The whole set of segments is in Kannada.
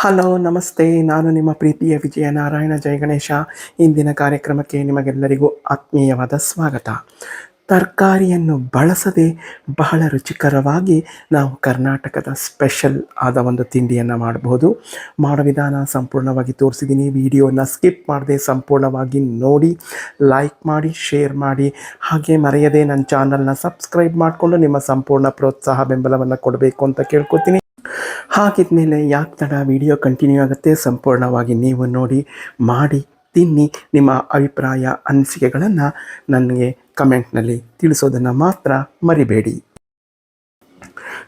ಹಲೋ, ನಮಸ್ತೆ. ನಾನು ನಿಮ್ಮ ಪ್ರೀತಿಯ ವಿಜಯ ನಾರಾಯಣ ಜಯ ಗಣೇಶ ಇಂದಿನ ಕಾರ್ಯಕ್ರಮಕ್ಕೆ ನಿಮಗೆಲ್ಲರಿಗೂ ಆತ್ಮೀಯವಾದ ಸ್ವಾಗತ. ತರಕಾರಿಯನ್ನು ಬಳಸದೆ ಬಹಳ ರುಚಿಕರವಾಗಿ ನಾವು ಕರ್ನಾಟಕದ ಸ್ಪೆಷಲ್ ಆದ ಒಂದು ತಿಂಡಿಯನ್ನು ಮಾಡಬಹುದು ಮಾಡೋ ವಿಧಾನ ಸಂಪೂರ್ಣವಾಗಿ ತೋರಿಸಿದ್ದೀನಿ ವಿಡಿಯೋನ ಸ್ಕಿಪ್ ಮಾಡದೆ ಸಂಪೂರ್ಣವಾಗಿ ನೋಡಿ, ಲೈಕ್ ಮಾಡಿ, ಶೇರ್ ಮಾಡಿ. ಹಾಗೆ ಮರೆಯದೆ ನನ್ನ ಚಾನಲ್ನ ಸಬ್ಸ್ಕ್ರೈಬ್ ಮಾಡಿಕೊಂಡು ನಿಮ್ಮ ಸಂಪೂರ್ಣ ಪ್ರೋತ್ಸಾಹ ಬೆಂಬಲವನ್ನು ಕೊಡಬೇಕು ಅಂತ ಕೇಳ್ಕೊತೀನಿ. ಹಾಗಿದ್ಮೇಲೆ ಯಾಕೆ ತಡ, ವಿಡಿಯೋ ಕಂಟಿನ್ಯೂ ಆಗುತ್ತೆ, ಸಂಪೂರ್ಣವಾಗಿ ನೀವು ನೋಡಿ, ಮಾಡಿ, ತಿನ್ನಿ ನಿಮ್ಮ ಅಭಿಪ್ರಾಯ, ಅನಿಸಿಕೆಗಳನ್ನು ನನಗೆ ಕಮೆಂಟ್ನಲ್ಲಿ ತಿಳಿಸೋದನ್ನು ಮಾತ್ರ ಮರಿಬೇಡಿ.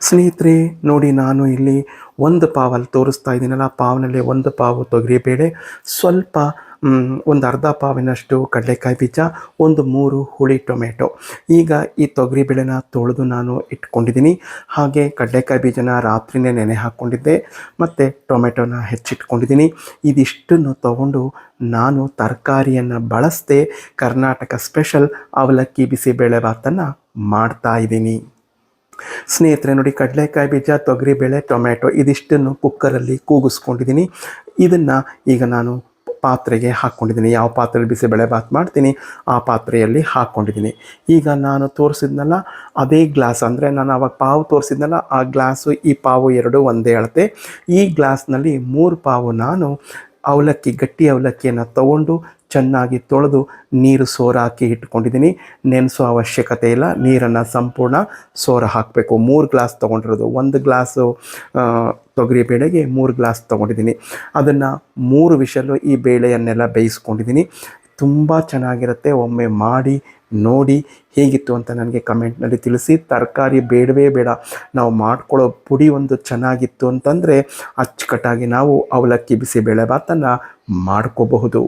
ಸ್ನೇಹಿತರೆ, ನೋಡಿ ನಾನು ಇಲ್ಲಿ ಒಂದು ಪಾವಲ್ಲಿ ತೋರಿಸ್ತಾ ಇದ್ದೀನಲ್ಲ ಪಾವನಲ್ಲಿ ಒಂದು ಪಾವು ತೊಗರಿಬೇಳೆ. ಸ್ವಲ್ಪ ಒಂದು ಅರ್ಧ ಪಾವಿನಷ್ಟು ಕಡಲೆಕಾಯಿ ಬೀಜ, ಒಂದು ಮೂರು ಹುಳಿ ಟೊಮೆಟೊ. ಈಗ ಈ ತೊಗರಿಬೇಳೆನ ತೊಳೆದು ನಾನು ಇಟ್ಕೊಂಡಿದ್ದೀನಿ. ಹಾಗೆ ಕಡಲೆಕಾಯಿ ಬೀಜನ ರಾತ್ರಿನೇ ನೆನೆ ಹಾಕ್ಕೊಂಡಿದ್ದೆ ಮತ್ತು ಟೊಮೆಟೊನ ಹೆಚ್ಚಿಟ್ಕೊಂಡಿದ್ದೀನಿ. ಇದಿಷ್ಟನ್ನು ತಗೊಂಡು ನಾನು ತರಕಾರಿಯನ್ನು ಬಳಸದೆ, ಕರ್ನಾಟಕ ಸ್ಪೆಷಲ್ ಅವಲಕ್ಕಿ ಬಿಸಿಬೇಳೆ ಭಾತನ್ನು ಮಾಡ್ತಾ ಇದ್ದೀನಿ. ಸ್ನೇಹಿತರೆ, ನೋಡಿ, ಕಡಲೆಕಾಯಿ ಬೀಜ ತೊಗರಿಬೇಳೆ ಟೊಮೆಟೊ, ಇದಿಷ್ಟನ್ನು ಕುಕ್ಕರಲ್ಲಿ ಕೂಗಿಸ್ಕೊಂಡಿದ್ದೀನಿ. ಇದನ್ನು ಈಗ ನಾನು ಪಾತ್ರೆಗೆ ಹಾಕ್ಕೊಂಡಿದ್ದೀನಿ ಯಾವ ಪಾತ್ರೆಯಲ್ಲಿ ಬಿಸಿಬೇಳೆ ಬಾತ್ ಮಾಡ್ತೀನಿ, ಆ ಪಾತ್ರೆಯಲ್ಲಿ ಹಾಕ್ಕೊಂಡಿದ್ದೀನಿ ಈಗ ನಾನು ತೋರಿಸಿದ್ನಲ್ಲ, ಅದೇ ಗ್ಲಾಸ್ ಅಂದರೆ ನಾನು ಆವಾಗ ಪಾವು ತೋರಿಸಿದ್ನಲ್ಲ, ಆ ಗ್ಲಾಸು, ಈ ಪಾವು ಎರಡು ಒಂದೇ ಅಳತೆ. ಈ ಗ್ಲಾಸ್ನಲ್ಲಿ ಮೂರು ಪಾವು ನಾನು ಅವಲಕ್ಕಿ, ಗಟ್ಟಿ ಅವಲಕ್ಕಿಯನ್ನು ತಗೊಂಡು ಚೆನ್ನಾಗಿ ತೊಳೆದು ನೀರು ಸೋರ ಹಾಕಿ ಇಟ್ಕೊಂಡಿದ್ದೀನಿ ನೆನೆಸೋ ಅವಶ್ಯಕತೆ ಇಲ್ಲ. ನೀರನ್ನು ಸಂಪೂರ್ಣ ಸೋರ ಹಾಕಬೇಕು. ಮೂರು ಗ್ಲಾಸ್ ತೊಗೊಂಡಿರೋದು. ಒಂದು ಗ್ಲಾಸು ತೊಗರಿ ಬೇಳೆಗೆ ಮೂರು ಗ್ಲಾಸ್ ತೊಗೊಂಡಿದ್ದೀನಿ. ಅದನ್ನು ಮೂರು ವಿಷಲು ಈ ಬೇಳೆಯನ್ನೆಲ್ಲ ಬೇಯಿಸ್ಕೊಂಡಿದ್ದೀನಿ. ತುಂಬ ಚೆನ್ನಾಗಿರುತ್ತೆ. ಒಮ್ಮೆ ಮಾಡಿ, ನೋಡಿ ಹೇಗಿತ್ತು ಅಂತ ನನಗೆ ಕಮೆಂಟ್ನಲ್ಲಿ ತಿಳಿಸಿ. ತರಕಾರಿ ಬೇಡವೇ ಬೇಡ. ನಾವು ಮಾಡ್ಕೊಳ್ಳೋ ಪುಡಿ ಒಂದು ಚೆನ್ನಾಗಿತ್ತು ಅಂತಂದರೆ ಅಚ್ಚುಕಟ್ಟಾಗಿ ನಾವು ಅವಲಕ್ಕಿ ಬಿಸಿಬೇಳೆ ಭಾತನ್ನು ಮಾಡ್ಕೋಬಹುದು.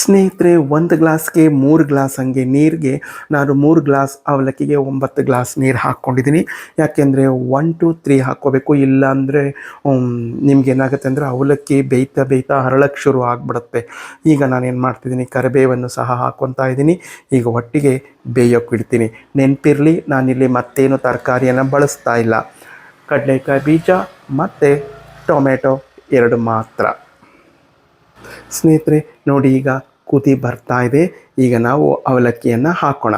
ಸ್ನೇಹಿತರೆ, ಒಂದು ಗ್ಲಾಸ್ಗೆ ಮೂರು ಗ್ಲಾಸ್ ಹಂಗೆ ನೀರಿಗೆ ನಾನು ಮೂರು ಗ್ಲಾಸ್ ಅವಲಕ್ಕಿಗೆ ಒಂಬತ್ತು ಗ್ಲಾಸ್ ನೀರು ಹಾಕ್ಕೊಂಡಿದ್ದೀನಿ. ಯಾಕೆಂದರೆ ಒನ್ ಟು ತ್ರೀ ಹಾಕ್ಕೋಬೇಕು. ಇಲ್ಲಾಂದರೆ ನಿಮ್ಗೆ ಏನಾಗುತ್ತೆ ಅಂದರೆ ಅವಲಕ್ಕಿ ಬೇಯ್ತಾ ಬೇಯ್ತಾ ಹರಳಕ್ಕೆ ಶುರು ಆಗಿಬಿಡುತ್ತೆ. ಈಗ ನಾನೇನು ಮಾಡ್ತಿದ್ದೀನಿ, ಕರಿಬೇವನ್ನು ಸಹ ಹಾಕ್ಕೊತಾ ಇದ್ದೀನಿ. ಈಗ ಒಟ್ಟಿಗೆ ಬೇಯೋಕೆ ಇಡ್ತೀನಿ ನೆನಪಿರಲಿ, ನಾನಿಲ್ಲಿ ಮತ್ತೇನು ತರಕಾರಿಯನ್ನು ಬಳಸ್ತಾ ಇಲ್ಲ. ಕಡಲೆಕಾಯಿ ಬೀಜ ಮತ್ತು ಟೊಮೆಟೊ ಎರಡು ಮಾತ್ರ. ಸ್ನೇಹಿತರೆ, ನೋಡಿ ಈಗ ಕೂತಿ ಬರ್ತಾ ಇದೆ. ಈಗ ನಾವು ಅವಲಕ್ಕಿಯನ್ನು ಹಾಕೋಣ.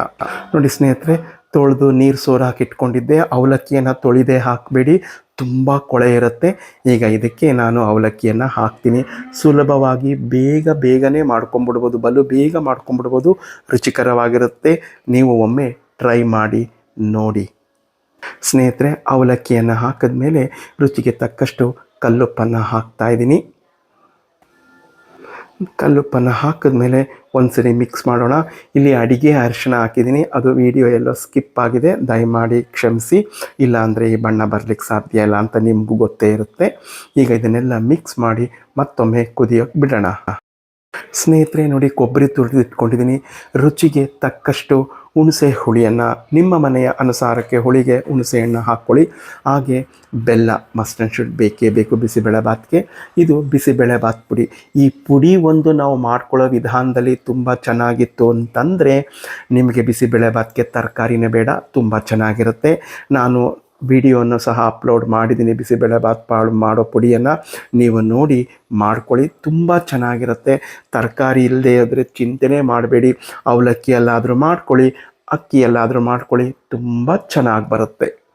ನೋಡಿ ಸ್ನೇಹಿತರೆ, ತೊಳೆದು ನೀರು ಸೋರು ಹಾಕಿ ಇಟ್ಕೊಂಡಿದ್ದೆ. ಅವಲಕ್ಕಿಯನ್ನು ತೊಳೆದೇ ಹಾಕಬೇಡಿ. ತುಂಬ ಕೊಳೆ ಇರುತ್ತೆ. ಈಗ ಇದಕ್ಕೆ ನಾನು ಅವಲಕ್ಕಿಯನ್ನು ಹಾಕ್ತೀನಿ. ಸುಲಭವಾಗಿ ಬೇಗ ಬೇಗನೆ ಮಾಡ್ಕೊಂಬಿಡ್ಬೋದು. ಬಲು ಬೇಗ ಮಾಡ್ಕೊಂಬಿಡ್ಬೋದು. ರುಚಿಕರವಾಗಿರುತ್ತೆ. ನೀವು ಒಮ್ಮೆ ಟ್ರೈ ಮಾಡಿ ನೋಡಿ. ಸ್ನೇಹಿತರೆ, ಅವಲಕ್ಕಿಯನ್ನು ಹಾಕಿದ್ಮೇಲೆ ರುಚಿಗೆ ತಕ್ಕಷ್ಟು ಕಲ್ಲುಪ್ಪನ್ನು ಹಾಕ್ತಾ ಇದ್ದೀನಿ. ಕಲ್ಲುಪ್ಪನ್ನು ಹಾಕಿದ್ಮೇಲೆ ಒಂದ್ಸರಿ ಮಿಕ್ಸ್ ಮಾಡೋಣ. ಇಲ್ಲಿ ಅಡಿಗೆ, ಅರಿಶಿಣ ಹಾಕಿದ್ದೀನಿ. ಅದು ವಿಡಿಯೋ ಎಲ್ಲ ಸ್ಕಿಪ್ ಆಗಿದೆ. ದಯಮಾಡಿ ಕ್ಷಮಿಸಿ. ಇಲ್ಲ ಅಂದರೆ ಈ ಬಣ್ಣ ಬರಲಿಕ್ಕೆ ಸಾಧ್ಯ ಇಲ್ಲ ಅಂತ ನಿಮಗೂ ಗೊತ್ತೇ ಇರುತ್ತೆ. ಈಗ ಇದನ್ನೆಲ್ಲ ಮಿಕ್ಸ್ ಮಾಡಿ ಮತ್ತೊಮ್ಮೆ ಕುದಿಯೋಕೆ ಬಿಡೋಣ. ಸ್ನೇಹಿತರೆ, ನೋಡಿ ಕೊಬ್ಬರಿ ತುರಿದು ಇಟ್ಕೊಂಡಿದ್ದೀನಿ. ರುಚಿಗೆ ತಕ್ಕಷ್ಟು ಹುಣಸೆ ಹುಳಿಯನ್ನು, ನಿಮ್ಮ ಮನೆಯ ಅನುಸಾರಕ್ಕೆ ಹುಳಿಗೆ ಹುಣಸೆಹಣ್ಣು ಹಾಕ್ಕೊಳ್ಳಿ. ಹಾಗೆ ಬೆಲ್ಲ ಮಸ್ಟ್ ಆ್ಯಂಡ್ ಶುಡ್ ಬೇಕೇ ಬೇಕು ಬಿಸಿಬೇಳೆ ಭಾತ್ಗೆ. ಇದು ಬಿಸಿಬೇಳೆ ಭಾತ್ ಪುಡಿ. ಈ ಪುಡಿ ಒಂದು ನಾವು ಮಾಡ್ಕೊಳ್ಳೋ ವಿಧಾನದಲ್ಲಿ ತುಂಬ ಚೆನ್ನಾಗಿತ್ತು ಅಂತಂದರೆ, ನಿಮಗೆ ಬಿಸಿಬೇಳೆ ಭಾತ್ಗೆ ತರಕಾರಿನೇ ಬೇಡ, ತುಂಬ ಚೆನ್ನಾಗಿರುತ್ತೆ. ನಾನು ವಿಡಿಯೋವನ್ನು ಸಹ ಅಪ್ಲೋಡ್ ಮಾಡಿದ್ದೀನಿ. ಬಿಸಿಬೇಳೆ ಬಾತ್ ಪಾಳು ಮಾಡೋ ಪುಡಿಯನ್ನು ನೀವು ನೋಡಿ ಮಾಡ್ಕೊಳ್ಳಿ. ತುಂಬ ಚೆನ್ನಾಗಿರುತ್ತೆ. ತರಕಾರಿ ಇಲ್ಲದೆ ಆದರೆ ಚಿಂತೆನೇ ಮಾಡಬೇಡಿ. ಅವಲಕ್ಕಿ ಎಲ್ಲಾದರೂ ಮಾಡ್ಕೊಳ್ಳಿ, ಅಕ್ಕಿಯಲ್ಲಾದರೂ ಮಾಡ್ಕೊಳ್ಳಿ. ತುಂಬ ಚೆನ್ನಾಗಿ ಬರುತ್ತೆ.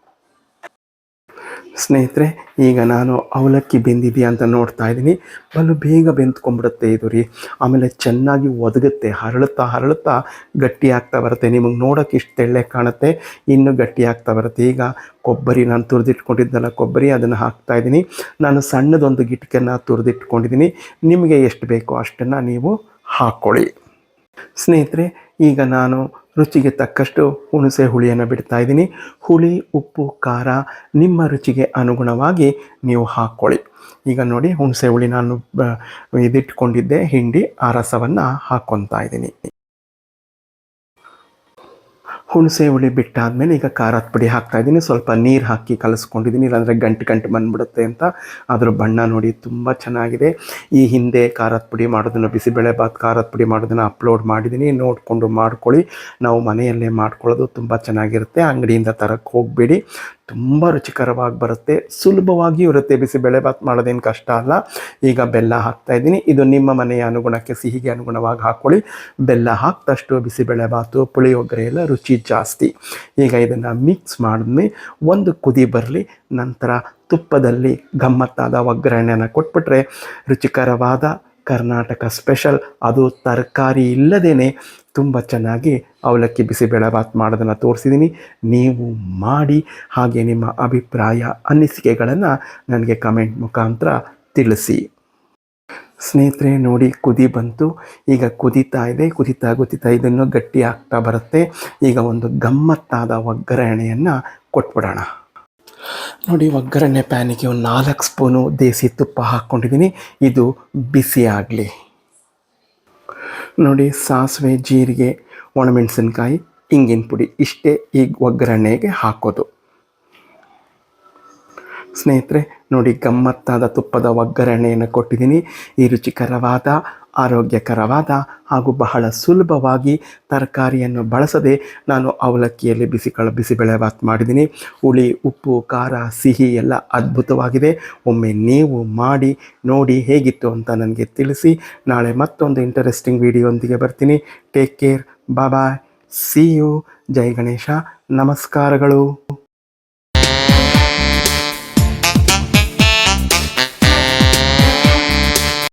ಸ್ನೇಹಿತರೆ, ಈಗ ನಾನು ಅವಲಕ್ಕಿ ಬೆಂದಿದೆಯಾ ಅಂತ ನೋಡ್ತಾ ಇದ್ದೀನಿ. ಬಲು ಬೇಗ ಬೆಂದ್ಕೊಂಡ್ಬಿಡುತ್ತೆ ಇದು ರೀ. ಆಮೇಲೆ ಚೆನ್ನಾಗಿ ಒದಗುತ್ತೆ, ಹರಳುತ್ತಾ ಹರಳುತ್ತಾ ಗಟ್ಟಿ ಆಗ್ತಾ ಬರುತ್ತೆ. ನಿಮಗೆ ನೋಡೋಕೆ ಇಷ್ಟು ತೆಳ್ಳೆ ಕಾಣುತ್ತೆ, ಇನ್ನೂ ಗಟ್ಟಿ ಆಗ್ತಾ ಬರುತ್ತೆ. ಈಗ ಕೊಬ್ಬರಿ ನಾನು ತುರಿದಿಟ್ಕೊಂಡಿದ್ದೆಲ್ಲ ಕೊಬ್ಬರಿ, ಅದನ್ನು ಹಾಕ್ತಾ ಇದ್ದೀನಿ. ನಾನು ಸಣ್ಣದೊಂದು ಗಿಟ್ಕನ್ನು ತುರಿದಿಟ್ಕೊಂಡಿದ್ದೀನಿ. ನಿಮಗೆ ಎಷ್ಟು ಬೇಕೋ ಅಷ್ಟನ್ನು ನೀವು ಹಾಕ್ಕೊಳ್ಳಿ ಸ್ನೇಹಿತರೆ, ಈಗ ನಾನು ರುಚಿಗೆ ತಕ್ಕಷ್ಟು ಹುಣಸೆ ಹುಳಿಯನ್ನು ಬಿಡ್ತಾ ಇದ್ದೀನಿ. ಹುಳಿ, ಉಪ್ಪು, ಖಾರ ನಿಮ್ಮ ರುಚಿಗೆ ಅನುಗುಣವಾಗಿ ನೀವು ಹಾಕ್ಕೊಳ್ಳಿ. ಈಗ ನೋಡಿ, ಹುಣಸೆ ಹುಳಿ ನಾನು ಇದಿಟ್ಕೊಂಡಿದ್ದೆ. ಹಿಂಡಿ, ಆ ರಸವನ್ನು ಹಾಕ್ಕೊತಾ ಇದ್ದೀನಿ. ಹುಣಸೆ ಹುಳಿ ಬಿಟ್ಟಾದಮೇಲೆ ಈಗ ಖಾರದ ಪುಡಿ ಹಾಕ್ತಾ ಇದ್ದೀನಿ. ಸ್ವಲ್ಪ ನೀರು ಹಾಕಿ ಕಲಸ್ಕೊಂಡಿದ್ದೀನಿ. ಇಲ್ಲಾಂದರೆ ಗಂಟು ಗಂಟು ಬಂದ್ಬಿಡುತ್ತೆ ಅಂತ ಅದರ ಬಣ್ಣ ನೋಡಿ ತುಂಬ ಚೆನ್ನಾಗಿದೆ. ಈ ಹಿಂದೆ ಖಾರದ ಪುಡಿ ಮಾಡೋದನ್ನು ಬಿಸಿಬೇಳೆ ಭಾತ್ ಖಾರದ ಪುಡಿ ಮಾಡೋದನ್ನು ಅಪ್ಲೋಡ್ ಮಾಡಿದ್ದೀನಿ. ನೋಡಿಕೊಂಡು ಮಾಡ್ಕೊಳ್ಳಿ. ನಾವು ಮನೆಯಲ್ಲೇ ಮಾಡ್ಕೊಳ್ಳೋದು ತುಂಬ ಚೆನ್ನಾಗಿರುತ್ತೆ. ಅಂಗಡಿಯಿಂದ ತರಕ್ಕೆ ಹೋಗಬೇಡಿ. ತುಂಬ ರುಚಿಕರವಾಗಿ ಬರುತ್ತೆ. ಸುಲಭವಾಗಿಯೂ ಇರುತ್ತೆ. ಬಿಸಿಬೇಳೆಭಾತ್ ಮಾಡೋದೇನು ಕಷ್ಟ ಅಲ್ಲ. ಈಗ ಬೆಲ್ಲ ಹಾಕ್ತಾ ಇದ್ದೀನಿ. ಇದು ನಿಮ್ಮ ಮನೆಯ ಅನುಗುಣಕ್ಕೆ ಸಿಹಿಗೆ ಅನುಗುಣವಾಗಿ ಹಾಕ್ಕೊಳ್ಳಿ ಬೆಲ್ಲ ಹಾಕ್ದಷ್ಟು ಬಿಸಿಬೇಳೆಭಾತು ಪುಳಿಯೋಗರೆ ಎಲ್ಲ ರುಚಿ ಜಾಸ್ತಿ. ಈಗ ಇದನ್ನು ಮಿಕ್ಸ್ ಮಾಡಿದ್ಮೇಲೆ ಒಂದು ಕುದಿ ಬರಲಿ, ನಂತರ ತುಪ್ಪದಲ್ಲಿ ಗಮ್ಮತ್ತಾದ ಒಗ್ಗರಣೆಯನ್ನು ಕೊಟ್ಬಿಟ್ರೆ ರುಚಿಕರವಾದ ಕರ್ನಾಟಕ ಸ್ಪೆಷಲ್. ಅದು ತರಕಾರಿ ಇಲ್ಲದೇ ತುಂಬ ಚೆನ್ನಾಗಿ ಅವಲಕ್ಕಿ ಬಿಸಿಬೇಳೆಬಾತ್ ಮಾಡೋದನ್ನು ತೋರಿಸಿದ್ದೀನಿ ನೀವು ಮಾಡಿ ಹಾಗೆ ನಿಮ್ಮ ಅಭಿಪ್ರಾಯ, ಅನಿಸಿಕೆಗಳನ್ನು ನನಗೆ ಕಮೆಂಟ್ ಮುಖಾಂತರ ತಿಳಿಸಿ. ಸ್ನೇಹಿತರೆ, ನೋಡಿ ಕುದಿ ಬಂತು. ಈಗ ಕುದಿತಾ ಇದೆ, ಕುದೀತಾ ಕುದಿತಾ ಇದನ್ನು ಗಟ್ಟಿ ಆಗ್ತಾ ಬರುತ್ತೆ. ಈಗ ಒಂದು ಗಮ್ಮತ್ತಾದ ಒಗ್ಗರಣೆಯನ್ನು ಕೊಟ್ಬಿಡೋಣ. ನೋಡಿ ಒಗ್ಗರಣೆ ಪ್ಯಾನಿಗೆ ಒಂದು ನಾಲ್ಕು ಸ್ಪೂನು ದೇಸಿ ತುಪ್ಪ ಹಾಕ್ಕೊಂಡಿದ್ದೀನಿ. ಇದು ಬಿಸಿ ಆಗಲಿ ನೋಡಿ ಸಾಸಿವೆ, ಜೀರಿಗೆ, ಒಣಮೆಣಸಿನ್ಕಾಯಿ, ಇಂಗಿನ ಪುಡಿ ಇಷ್ಟೇ ಈಗ ಒಗ್ಗರಣೆಗೆ ಹಾಕೋದು. ಸ್ನೇಹಿತರೆ, ನೋಡಿ ಗಮ್ಮತ್ತಾದ ತುಪ್ಪದ ಒಗ್ಗರಣೆಯನ್ನು ಕೊಟ್ಟಿದ್ದೀನಿ. ಈ ರುಚಿಕರವಾದ, ಆರೋಗ್ಯಕರವಾದ ಹಾಗೂ ಬಹಳ ಸುಲಭವಾಗಿ ತರಕಾರಿಯನ್ನು ಬಳಸದೆ ನಾನು ಅವಲಕ್ಕಿಯಲ್ಲಿ ಬಿಸಿ ಕಳ ಬಿಸಿಬೇಳೆಭಾತ್ ಮಾಡಿದ್ದೀನಿ. ಹುಳಿ, ಉಪ್ಪು, ಖಾರ, ಸಿಹಿ ಎಲ್ಲ ಅದ್ಭುತವಾಗಿದೆ. ಒಮ್ಮೆ ನೀವು ಮಾಡಿ, ನೋಡಿ ಹೇಗಿತ್ತು ಅಂತ ನನಗೆ ತಿಳಿಸಿ. ನಾಳೆ ಮತ್ತೊಂದು ಇಂಟರೆಸ್ಟಿಂಗ್ ವಿಡಿಯೋಂದಿಗೆ ಬರ್ತೀನಿ. Take care bye see you ಜೈ ಗಣೇಶ. ನಮಸ್ಕಾರಗಳು.